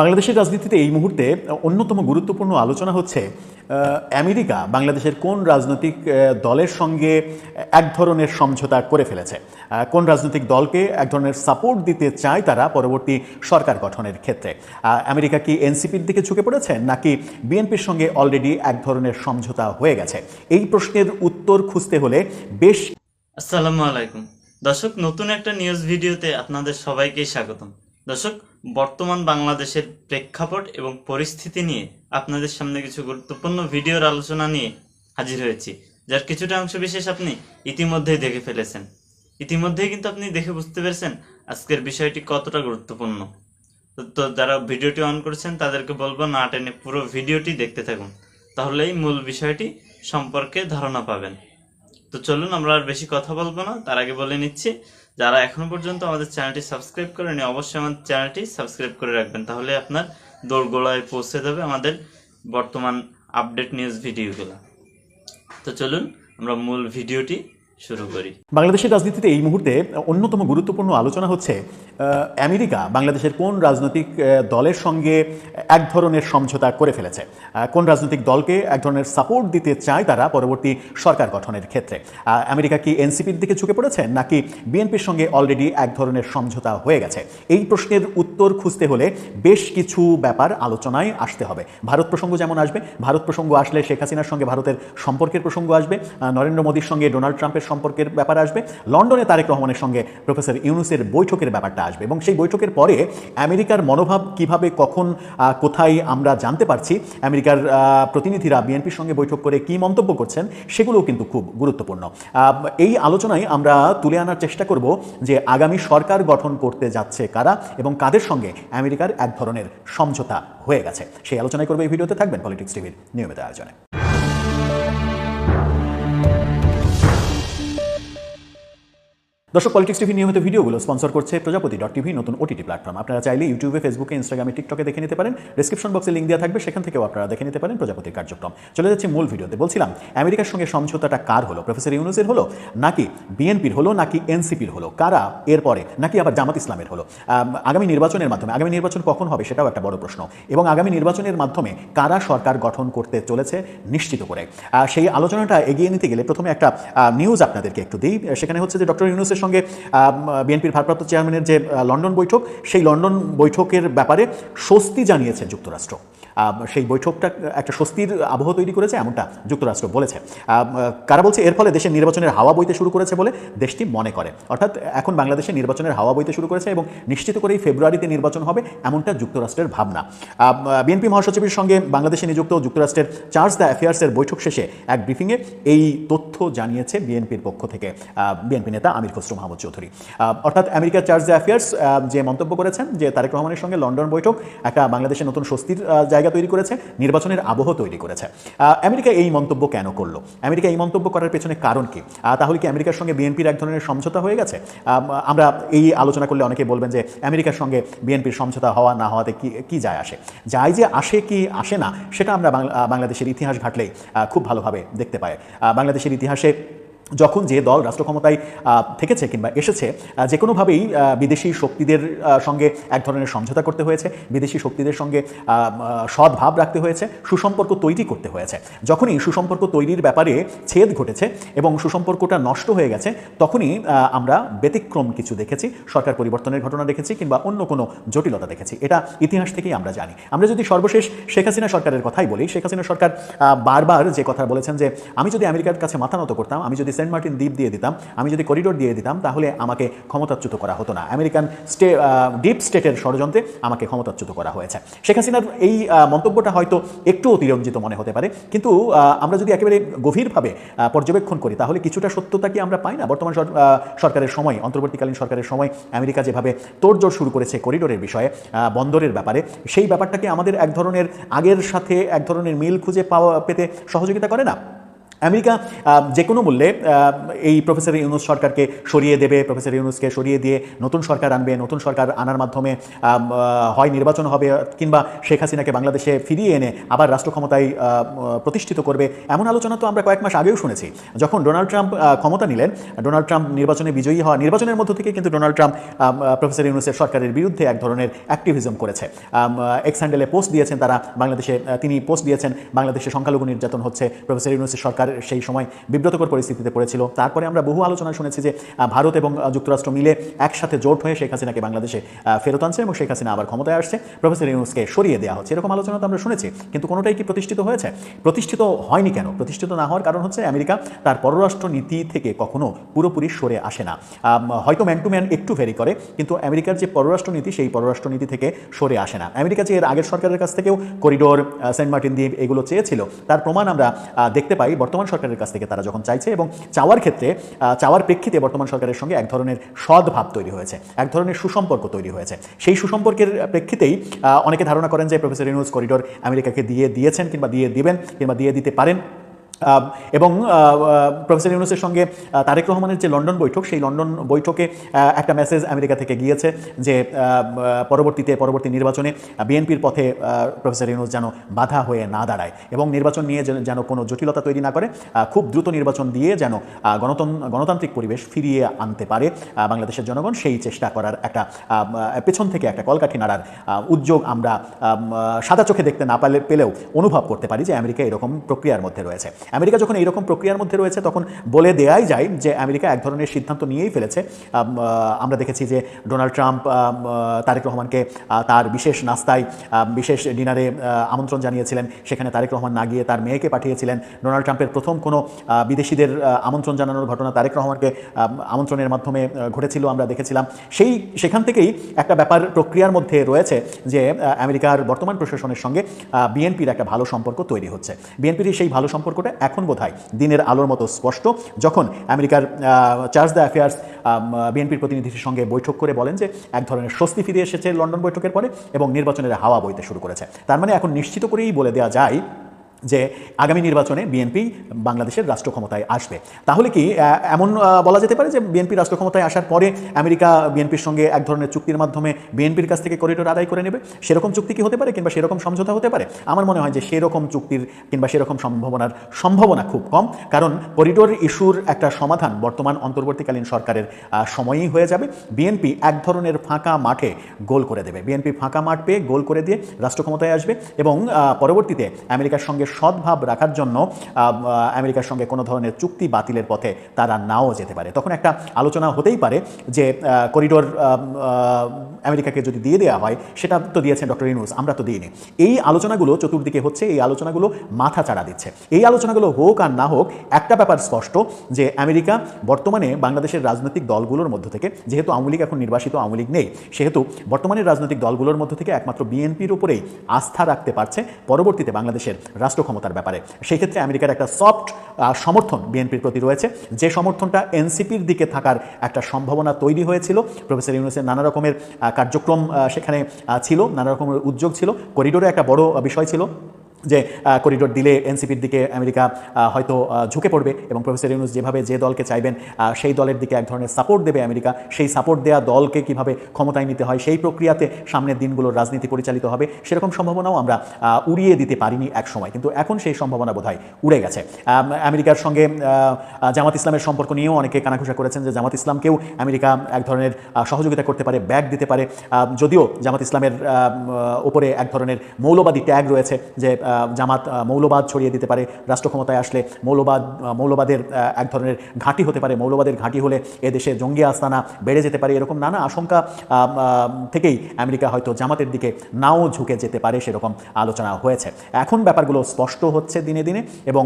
বাংলাদেশের রাজনীতিতে এই মুহূর্তে অন্যতম গুরুত্বপূর্ণ আলোচনা হচ্ছে আমেরিকা বাংলাদেশের কোন রাজনৈতিক দলের সঙ্গে এক ধরনের সমঝোতা করে ফেলেছে? কোন রাজনৈতিক দলকে এক ধরনের সাপোর্ট দিতে চায় তারা পরবর্তী সরকার গঠনের ক্ষেত্রে? আমেরিকা কি এনসিপির দিকে ঝুঁকে পড়েছে, নাকি বিএনপির সঙ্গে অলরেডি এক ধরনের সমঝোতা হয়ে গেছে? এই প্রশ্নের উত্তর খুঁজতে হলে বেশ আসসালামু আলাইকুম। দর্শক, নতুন একটা নিউজ ভিডিওতে আপনাদের সবাইকে স্বাগতম। দর্শক বর্তমান বাংলাদেশের প্রেক্ষাপট এবং পরিস্থিতি নিয়ে আপনাদের সামনে কিছু গুরুত্বপূর্ণ ভিডিওর আলোচনা নিয়ে হাজির হয়েছি, যার কিছুটা অংশ বিশেষ আপনি ইতিমধ্যেই দেখে ফেলেছেন। ইতিমধ্যেই কিন্তু আপনি দেখে বুঝতে পেরেছেন আজকের বিষয়টি কতটা গুরুত্বপূর্ণ। তো- যারা ভিডিওটি অন করেছেন, তাদেরকে বলব না টেনে পুরো ভিডিওটি দেখতে থাকুন। তাহলেই মূল বিষয়টি সম্পর্কে ধারণা পাবেন। তো চলুন, আমরা আর বেশি কথা বলব না। তার আগে বলে নিচ্ছি যারা এখনও পর্যন্ত আমাদের চ্যানেলটি সাবস্ক্রাইব করেনি, অবশ্যই আমাদের চ্যানেলটি সাবস্ক্রাইব করে রাখবেন। তাহলে আপনার দোরগোড়ায় পৌঁছে যাবে আমাদের বর্তমান আপডেট নিউজ ভিডিওগুলো তো চলুন আমরা মূল ভিডিওটি শুরু করি। বাংলাদেশের রাজনীতিতে এই মুহূর্তে অন্যতম গুরুত্বপূর্ণ আলোচনা হচ্ছে আমেরিকা বাংলাদেশের কোন রাজনৈতিক দলের সঙ্গে এক ধরনের সমঝোতা করে ফেলেছে? কোন রাজনৈতিক দলকে এক ধরনের সাপোর্ট দিতে চায় তারা পরবর্তী সরকার গঠনের ক্ষেত্রে? আমেরিকা কি এনসিপির দিকে ঝুঁকে পড়েছে, নাকি বিএনপির সঙ্গে অলরেডি এক ধরনের সমঝোতা হয়ে গেছে? এই প্রশ্নের উত্তর খুঁজতে হলে বেশ কিছু ব্যাপার আলোচনায় আসতে হবে। ভারত প্রসঙ্গ যেমন আসবে, ভারত প্রসঙ্গ আসলে শেখ হাসিনার সঙ্গে ভারতের সম্পর্কের প্রসঙ্গ আসবে। নরেন্দ্র মোদীর সঙ্গে ডোনাল্ড ট্রাম্পের সম্পর্কের ব্যাপার আসবে। লন্ডনে তারেক রহমানের সঙ্গে প্রফেসর ইউনুসের বৈঠকের ব্যাপারটা আসবে এবং সেই বৈঠকের পরে আমেরিকার মনোভাব কীভাবে, কখন কোথায় আমরা জানতে পারছি। আমেরিকার প্রতিনিধিরা বিএনপির সঙ্গে বৈঠক করে কি মন্তব্য করছেন সেগুলোও কিন্তু খুব গুরুত্বপূর্ণ। এই আলোচনায় আমরা তুলে আনার চেষ্টা করব যে আগামী সরকার গঠন করতে যাচ্ছে কারা এবং কাদের সঙ্গে আমেরিকার এক ধরনের সমঝোতা হয়ে গেছে। সেই আলোচনায় করবে এই ভিডিওতে। থাকবেন পলিটিক্স টিভির নিয়মিত আয়োজনে। দর্শক পলিটিক্স টিভি নিয়মিত ভিডিওগুলো স্পন্সর করছে প্রজাপতি ডট টিভি নতুন ওটিটি প্ল্যাটফর্ম আপনারা চাইলে ইউটিউবে ফেসবুকে ইনস্টাগ্রামে টিকটকে দেখে নিতে পারেন। ডিসক্রিপশন বক্সে লিঙ্ক দেওয়া থাকবে, সেখান থেকেও আপনারা দেখে নিতে পারেন প্রজাপতির কার্যক্রম। চলে যাচ্ছে মূল ভিডিওতে। বলছিলাম, আমেরিকার সঙ্গে সমঝোতাটা কার হলো? প্রফেসর ইউনুসের হলো, নাকি বিএনপির হলো, নাকি এনসিপির হলো? কারা এরপরে, নাকি আবার জামাত ইসলামের হলো? আগামী নির্বাচনের মাধ্যমে, আগামী নির্বাচন কখন হবে সেটাও একটা বড় প্রশ্ন। এবং আগামী নির্বাচনের মাধ্যমে কারা সরকার গঠন করতে চলেছে নিশ্চিত করে? সেই আলোচনাটা এগিয়ে নিতে গেলে প্রথমে একটা নিউজ আপনাদেরকে একটু দিই। সেখানে হচ্ছে যে ডক্টর ইউনুসের সঙ্গে বিএনপির ভারপ্রাপ্ত চেয়ারম্যানের যে লন্ডন বৈঠক সেই লন্ডন বৈঠকের ব্যাপারে স্বস্তি জানিয়েছে যুক্তরাষ্ট্র। সেই বৈঠকটা একটা স্বস্তির আবহ তৈরি করেছে এমনটা যুক্তরাষ্ট্র বলেছে। কারা বলছে এর ফলে দেশের নির্বাচনের হাওয়া বইতে শুরু করেছে বলে দেশটি মনে করে। অর্থাৎ এখন বাংলাদেশে নির্বাচনের হাওয়া বইতে শুরু করেছে এবং নিশ্চিত করেই ফেব্রুয়ারিতে নির্বাচন হবে এমনটা যুক্তরাষ্ট্রের ভাবনা। বিএনপি মহাসচিবের সঙ্গে বাংলাদেশে নিযুক্ত যুক্তরাষ্ট্রের চার্জ দ্য অ্যাফেয়ার্সের বৈঠক শেষে এক ব্রিফিংয়ে এই তথ্য জানিয়েছে বিএনপির পক্ষ থেকে বিএনপি নেতা আমির খসরু মাহমুদ চৌধুরী। অর্থাৎ আমেরিকার চার্জ দ্য অ্যাফেয়ার্স যে মন্তব্য করেছেন যে তারেক রহমানের সঙ্গে লন্ডন বৈঠক একটা বাংলাদেশের নতুন স্বস্তির আহ, জায়গা তৈরি করেছে, নির্বাচনের আবহ তৈরি করেছে। আমেরিকা এই মন্তব্য কেন করল? আমেরিকা এই মন্তব্য করার পেছনে কারণ কি? তাহলে কি আমেরিকার সঙ্গে বিএনপির এক ধরনের সমঝোতা হয়ে গেছে? আমরা এই আলোচনা করলে অনেকে বলবেন যে আমেরিকার সঙ্গে বিএনপির সমঝোতা হওয়া না হওয়াতে কি কি যায় আসে? যায় যে আসে কি আসে না, সেটা আমরা বাংলা- বাংলাদেশের ইতিহাস ঘাটলেই খুব ভালোভাবে দেখতে পাই। বাংলাদেশের ইতিহাসে যখন যে দল রাষ্ট্র ক্ষমতায় থেকেছে কিংবা এসেছে যে কোনোভাবেই বিদেশি শক্তিদের সঙ্গে এক ধরনের সমঝোতা করতে হয়েছে, বিদেশি শক্তিদের সঙ্গে সদ্ভাব রাখতে হয়েছে, সুসম্পর্ক তৈরি করতে হয়েছে। যখনই সুসম্পর্ক তৈরির ব্যাপারে ছেদ ঘটেছে এবং সুসম্পর্কটা নষ্ট হয়ে গেছে, তখনই আমরা ব্যতিক্রম কিছু দেখেছি, সরকার পরিবর্তনের ঘটনা দেখেছি কিংবা অন্য কোনো জটিলতা দেখেছি। এটা ইতিহাস থেকেই আমরা জানি। আমরা যদি সর্বশেষ শেখ হাসিনা সরকারের কথাই বলি, শেখ হাসিনা সরকার বারবার যে কথা বলেছেন যে, আমি যদি আমেরিকার কাছে মাথা নত করতাম, আমি যদি সেন্ট মার্টিন দ্বীপ দিয়ে দিতাম। আমি যদি করিডোর দিয়ে দিতাম, তাহলে আমাকে ক্ষমতাচ্যুত করা হতো না। আমেরিকান স্টে ডিপ স্টেটের ষড়যন্ত্রে আমাকে ক্ষমতাচ্যুত করা হয়েছে। শেখ হাসিনার এই মন্তব্যটা হয়তো একটু অতিরঞ্জিত মনে হতে পারে, কিন্তু আমরা যদি একেবারে গভীরভাবে পর্যবেক্ষণ করি, তাহলে কিছুটা সত্যতা কি আমরা পাই না? বর্তমান সরকারের সময়, অন্তর্বর্তীকালীন সরকারের সময় আমেরিকা যেভাবে তোড়জোড় শুরু করেছে করিডোরের বিষয়ে বন্দরের ব্যাপারে, সেই ব্যাপারটাকে আমাদের এক ধরনের আগের সাথে এক ধরনের মিল খুঁজে পাওয়া, পেতে সহযোগিতা করে না? আমেরিকা যে কোনো মূল্যে এই প্রফেসর ইউনুস সরকারকে সরিয়ে দেবে, প্রফেসর ইউনুসকে সরিয়ে দিয়ে নতুন সরকার আনবে, নতুন সরকার আনার মাধ্যমে হয় নির্বাচন হবে, কিংবা শেখ হাসিনাকে বাংলাদেশে ফিরিয়ে এনে আবার রাষ্ট্র ক্ষমতায় প্রতিষ্ঠিত করবে, এমন আলোচনা তো আমরা কয়েক মাস আগেও শুনেছি। যখন ডোনাল্ড ট্রাম্প ক্ষমতা নিলেন, ডোনাল্ড ট্রাম্প নির্বাচনে বিজয়ী হওয়া, নির্বাচনের মধ্য থেকে কিন্তু ডোনাল্ড ট্রাম্প প্রফেসর ইউনুসের সরকারের বিরুদ্ধে এক ধরনের অ্যাক্টিভিজম করেছে। এক্স হ্যান্ডেলে পোস্ট দিয়েছেন তারা, বাংলাদেশে তিনি পোস্ট দিয়েছেন, বাংলাদেশে সংখ্যালঘু নির্যাতন হচ্ছে, প্রফেসর ইউনুসের সরকার সেই সময় বিব্রতকর পরিস্থিতিতে পড়েছিল। তারপরে আমরা বহু আলোচনা শুনেছি যে ভারত এবং যুক্তরাষ্ট্র মিলে একসাথে জোট হয়ে শেখ হাসিনাকে বাংলাদেশে ফেরত আনছে এবং শেখ হাসিনা আবার ক্ষমতায় আসছে। প্রফেসর ইউনুসকে সরিয়ে দেওয়া হচ্ছে। এরকম আলোচনা তো আমরা শুনেছি, কিন্তু কোনোটাই কি প্রতিষ্ঠিত হয়েছে? প্রতিষ্ঠিত হয়নি কেন? প্রতিষ্ঠিত না হওয়ার কারণ হচ্ছে আমেরিকা তার পররাষ্ট্র নীতি থেকে কখনো পুরোপুরি সরে আসে না। হয়তো ম্যান টু ম্যান একটু ভেরি করে, কিন্তু আমেরিকার যে পররাষ্ট্র নীতি সেই পররাষ্ট্র নীতি থেকে সরে আসে না। আমেরিকা যে এর আগের সরকারের কাছ থেকেও করিডোর সেন্ট মার্টিন দ্বীপ এগুলো চেয়েছিল, তার প্রমাণ আমরা দেখতে পাই। বর্তমান সরকারের কাছ থেকে তারা যখন চাইছে এবং চাওয়ার ক্ষেত্রে চাওয়ার প্রেক্ষিতে বর্তমান সরকারের সঙ্গে এক ধরনের সদ্ভাব তৈরি হয়েছে, এক ধরনের সুসম্পর্ক তৈরি হয়েছে। সেই সুসম্পর্কের প্রেক্ষিতেই অনেকে ধারণা করেন যে প্রফেসর ইউনুস করিডোর আমেরিকাকে দিয়ে দিয়েছেন কিংবা দিয়ে দিবেন কিংবা দিয়ে দিতে পারেন। এবং প্রফেসর ইউনুসের সঙ্গে তারেক রহমানের যে লন্ডন বৈঠক সেই লন্ডন বৈঠকে একটা মেসেজ আমেরিকা থেকে গিয়েছে যে পরবর্তীতে পরবর্তী নির্বাচনে বিএনপির পথে প্রফেসর ইউনুস যেন বাধা হয়ে না দাঁড়ায় এবং নির্বাচন নিয়ে যেন- কোনো জটিলতা তৈরি না করে খুব দ্রুত নির্বাচন দিয়ে যেন আহ, গণতন্ত্র গণতান্ত্রিক পরিবেশ ফিরিয়ে আনতে পারে বাংলাদেশের জনগণ সেই চেষ্টা করার একটা পেছন থেকে একটা কলকাঠি নাড়ার উদ্যোগ আমরা সাদা চোখে দেখতে না পারলে পেলেও অনুভব করতে পারি যে আমেরিকা এরকম প্রক্রিয়ার মধ্যে রয়েছে। আমেরিকা যখন এইরকম প্রক্রিয়ার মধ্যে রয়েছে, তখন বলে দেয়াই যায় যে আমেরিকা এক ধরনের সিদ্ধান্ত নিয়েই ফেলেছে। আমরা দেখেছি যে ডোনাল্ড ট্রাম্প তারেক রহমানকে তার বিশেষ নাস্তায় বিশেষ ডিনারে আমন্ত্রণ জানিয়েছিলেন। সেখানে তারেক রহমান না গিয়ে তার মেয়েকে পাঠিয়েছিলেন। ডোনাল্ড ট্রাম্পের প্রথম কোনো বিদেশিদের আমন্ত্রণ জানানোর ঘটনা তারেক রহমানকে আমন্ত্রণের মাধ্যমে ঘটেছিল, আমরা দেখেছিলাম। সেই, সেখান থেকেই একটা ব্যাপার প্রক্রিয়ার মধ্যে রয়েছে যে আমেরিকার বর্তমান প্রশাসনের সঙ্গে বিএনপির একটা ভালো সম্পর্ক তৈরি হচ্ছে। বিএনপির সেই ভালো সম্পর্কটা এখন বোধহয় দিনের আলোর মতো স্পষ্ট, যখন আমেরিকার চার্জ দ্য অ্যাফেয়ার্স বিএনপির প্রতিনিধির সঙ্গে বৈঠক করে বলেন যে এক ধরনের স্বস্তি ফিরে এসেছে লন্ডন বৈঠকের পরে এবং নির্বাচনের হাওয়া বইতে শুরু করেছে। তার মানে এখন নিশ্চিত করেই বলে দেওয়া যায় যে আগামী নির্বাচনে বিএনপি বাংলাদেশের রাষ্ট্র ক্ষমতায় আসবে। তাহলে কি এমন বলা যেতে পারে যে বিএনপি রাষ্ট্র ক্ষমতায় আসার পরে আমেরিকা বিএনপির সঙ্গে এক ধরনের চুক্তির মাধ্যমে বিএনপির কাছ থেকে করিডোর আদায় করে নেবে? সেরকম চুক্তি কি হতে পারে কিংবা সেরকম সমঝোতা হতে পারে? আমার মনে হয় যে সেরকম চুক্তির কিংবা সেরকম সম্ভাবনার সম্ভাবনা খুব কম, কারণ করিডোর ইস্যুর একটা সমাধান বর্তমান অন্তর্বর্তীকালীন সরকারের সময়ই হয়ে যাবে। বিএনপি এক ধরনের ফাঁকা মাঠে গোল করে দেবে। বিএনপি ফাঁকা মাঠ পেয়ে গোল করে দিয়ে রাষ্ট্র ক্ষমতায় আসবে এবং পরবর্তীতে আমেরিকার সঙ্গে সদ্ভাব রাখার জন্য আমেরিকার সঙ্গে কোনো ধরনের চুক্তি বাতিলের পথে তারা নাও যেতে পারে। তখন একটা আলোচনা হতেই পারে যে করিডোর আমেরিকাকে যদি দিয়ে দেওয়া হয়, সেটা তো দিয়েছেন ডক্টর ইনুস আমরা তো দিইনি। এই আলোচনাগুলো চতুর্দিকে হচ্ছে, এই আলোচনাগুলো মাথা চাড়া দিচ্ছে। এই আলোচনাগুলো হোক আর না হোক, একটা ব্যাপার স্পষ্ট যে, আমেরিকা বর্তমানে বাংলাদেশের রাজনৈতিক দলগুলোর মধ্য থেকে, যেহেতু আওয়ামী লীগ এখন নির্বাসিত আওয়ামী লীগ নেই, সেহেতু বর্তমানের রাজনৈতিক দলগুলোর মধ্য থেকে একমাত্র বিএনপির উপরেই আস্থা রাখতে পারছে। পরবর্তীতে বাংলাদেশের রাষ্ট্র ক্ষমতার ব্যাপারে। সেই ক্ষেত্রে আমেরিকার একটা সফট সমর্থন বিএনপির প্রতি রয়েছে। যে সমর্থনটা এনসিপির দিকে থাকার একটা সম্ভাবনা তৈরি হয়েছিল, প্রফেসর ইউনুসের নানা রকমের কার্যক্রম সেখানে ছিল, নানা রকমের উদ্যোগ ছিল। করিডোরে একটা বড় বিষয় ছিল। যে করিডোর দিলে এনসিপির দিকে আমেরিকা হয়তো ঝুঁকে পড়বে এবং প্রফেসর ইউনুস যেভাবে যে দলকে চাইবেন সেই দলের দিকে এক ধরনের সাপোর্ট দেবে আমেরিকা, সেই সাপোর্ট দেওয়া দলকে কীভাবে ক্ষমতায় নিতে হয়, সেই প্রক্রিয়াতে সামনের দিনগুলোর রাজনীতি পরিচালিত হবে, সেরকম সম্ভাবনাও আমরা উড়িয়ে দিতে পারিনি এক সময়। কিন্তু এখন সেই সম্ভাবনা বোধহয় উড়ে গেছে। আমেরিকার সঙ্গে জামাত ইসলামের সম্পর্ক নিয়েও অনেকে কানাঘুষা করেছেন যে, জামাত ইসলামকেও আমেরিকা এক ধরনের সহযোগিতা করতে পারে, ব্যাগ দিতে পারে। যদিও জামাত ইসলামের ওপরে এক ধরনের মৌলবাদী ট্যাগ রয়েছে যে জামাত মৌলবাদ ছড়িয়ে দিতে পারে রাষ্ট্র ক্ষমতায় আসলে মৌলবাদ মৌলবাদের এক ধরনের ঘাঁটি হতে পারে, মৌলবাদের ঘাঁটি হলে এদেশে জঙ্গি আস্তানা বেড়ে যেতে পারে, এরকম নানা আশঙ্কা থেকেই আমেরিকা হয়তো জামাতের দিকে নাও ঝুঁকে যেতে পারে, সেরকম আলোচনা হয়েছে। এখন ব্যাপারগুলো স্পষ্ট হচ্ছে দিনে দিনে এবং